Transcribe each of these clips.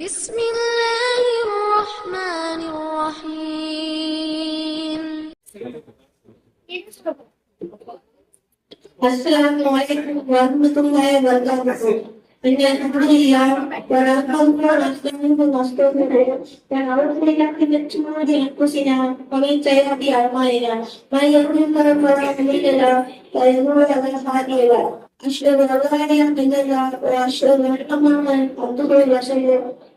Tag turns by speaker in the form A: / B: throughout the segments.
A: بسم الله الرحمن الرحيم
B: السلام عليكم ورحمة الله وبركاته إن الحمد لله بالله من شرور أنفسنا ومن سيئات أعمالنا من يهده الله فلا مضل له فلا هادي له أشهد أن لا إله إلا الله وأشهد أن محمدا عبده ورسوله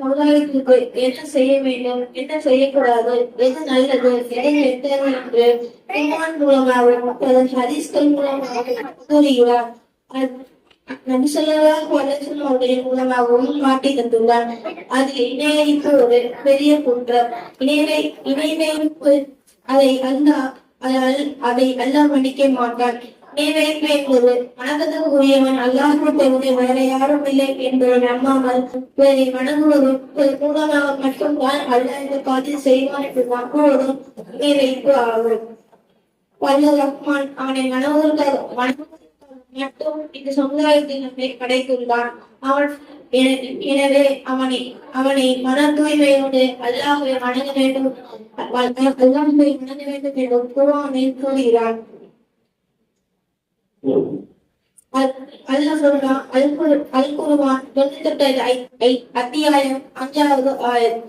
B: சமுதாயத்திற்கு என்ன செய்ய வேண்டும் என்ன செய்யக்கூடாது எது நல்லது எதை கெட்டது என்று குர்ஆன் மூலமாகவும் அதன் ஹரிஸ்கள் மூலமாகவும் கூறுகிறார் அது நபிசல்லாஹு அவர்களின் மூலமாகவும் மாட்டி தந்துள்ளார். அது இணையமைப்பு ஒரு பெரிய குற்றம். இணைவை இணையமைப்பு அதை அல்லாஹ் அதை அதை மன்னிக்க மாட்டான். இணையமைப்பு என்பது வணக்கத்துக்கு உரியவன் அல்லாஹ் தவிர வேற யாரும் இல்லை என்பதை நம்பாமல் வேறை வணங்குவது மூலமாக மட்டும்தான் அல்லாஹ் இந்த செய்வான் என்று நம்புவதும் இணையமைப்பு ஆகும். வல்ல ரஹ்மான் அவனை வணங்குவதற்காக மட்டும் இந்த சமுதாயத்தில் நம்மை படைத்துள்ளான். அவன் என- எனவே அவனை அவனை மன தூய்மையோடு அல்லாஹ்வை வணங்க வேண்டும். அல்லாஹ்வை வணங்க வேண்டும் என்று குர்ஆனில் கூறுகிறான். அல்- சொல்றான் அல் அல் குர்ஆன் தொண்ணூத்தெட்டு ஐ- அத்தியாயம் அஞ்சாவது ஆயம்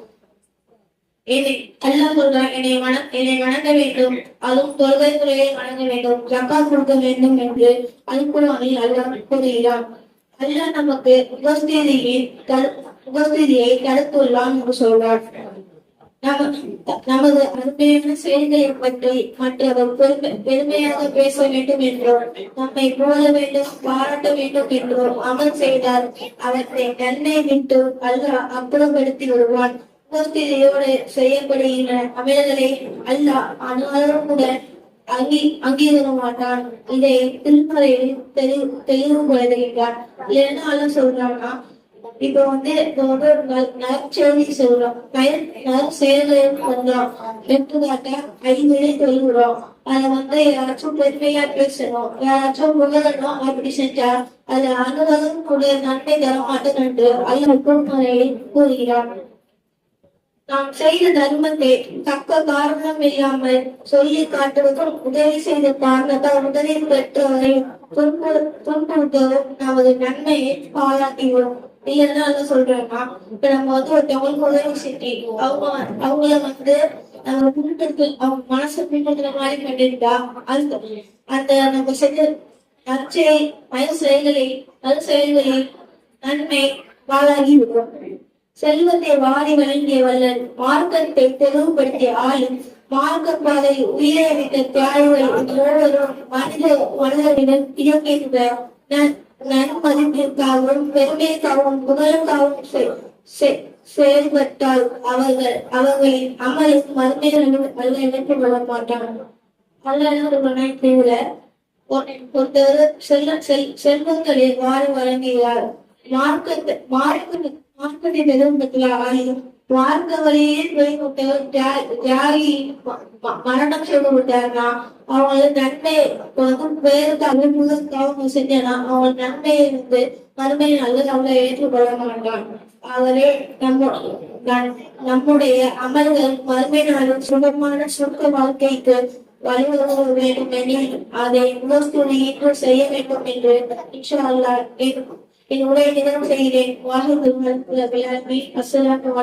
B: என்னை அல்லாஹ் சொல்றான் என்னை வண என்னை வணங்க வேண்டும். அதுவும் தொழுகை துறையை வணங்க வேண்டும். ஜக்காத் கொடுக்க வேண்டும் என்று அல்குரானில் அல்லாஹ் கூறுகிறான். அல்லாஹ் நமக்கு உபஸ்திதியை உபஸ்திதியை தடுத்துள்ளான் என்று சொல்றான். நமது அருமையான செயல்களை பற்றி மற்றவர் பெருமையாக பேச வேண்டும் என்றோ நம்மை போல வேண்டும் பாராட்ட வேண்டும் என்றோ அமல் செய்தால் அவற்றை நன்மை விட்டு அல்லாஹ் அப்புறப்படுத்தி வருவான். உபஸ்திதியோடு செய்யப்படுகின்ற அமல்களை அல்லாஹ் அனுமதியுடன் கூட அங்கீ அங்கீகர மாட்டான் இதை திருமறையில் தெளிவு தெளிவுபடுத்துகின்றான் என்ன என்னாலும் சொல்றான்னா இப்ப வந்து இப்ப வந்து ஒரு நல்- நற்செய்தி சொல்றோம் நல் நல் பண்றோம் எடுத்துக்காட்ட ஐந்து சொல்கிறோம். வந்து யாராச்சும் பெருமையா பேசணும். யாராச்சும் புகழணும் அப்படி செஞ்சா அது அனுபவம் கூட நன்மை தர மாட்டேன் என்று அல்ல கூறுகிறார். நாம் செய்த தர்மத்தை தக்க காரணம் இல்லாமல் சொல்லி காட்டுவதும் உதவி செய்த காரணத்தால் உதவி பெற்றவரை துன்பு- துன்புறுத்தவும் நமது நன்மையை பாராட்டுகிறோம். நீ என்ன சொல்றேன்னா இப்ப நம்ம வந்து ஒருத்தவங்களுக்கு உதவி அவங்க அவங்கள வந்து நம்ம புண்படுத்து அவங்க மனசை புண்படுத்துற மாதிரி பண்ணிருந்தா அந்த அந்த நம்ம செஞ்ச நற்செயல் மய செயல்களை நல் செயல்களை நன்மை வாழாகி விடும். செல்வத்தை வாரி வழங்கிய வல்லன் மார்க்கத்தை தெளிவுபடுத்திய ஆளும் மார்க்க பாதை உயிரை வைத்த தியாகிகள் மூவரும் மனித மனிதனிடம் இயங்குகின்ற ஒன்றிற்காகவும் பெருமைக்காகவும் புகழுக்காகவும் செயல்பட்டால் அவர்கள் அவர்களின் அமலுக்கு மறுமைகளும் அல்ல இணைத்துக் கொள்ள மாட்டார்கள். அல்ல ஒருத்தர் செல்ல செல் செல்வங்களை வாரி வழங்குகிறார் மார்க்கத்தை மார்க்க மார்க்கத்தை பெரும் பெற்றாலும் மார்க்க வழியில் போய்விட்டவர் தியாகி மரணம் செய்து விட்டார்னா அவங்க நன்மை இப்ப வந்து வேறு அலுவலகம் செஞ்சனா அவங்க நன்மையை வந்து மறுமையை நல்ல அவங்க ஏற்றுக்கொள்ள மாட்டான் அவரே நம்ம நம்முடைய அமல்கள் மறுமை நாளில் சுகமான சுருக்க வாழ்க்கைக்கு வழிவகுக்க வேண்டும் எனில் அதை இன்னொரு செய்ய வேண்டும் என்று இன்ஷா அல்லா என் என் உரையை நிறைவு செய்கிறேன். வாஹிதுல் அஸ்லாம்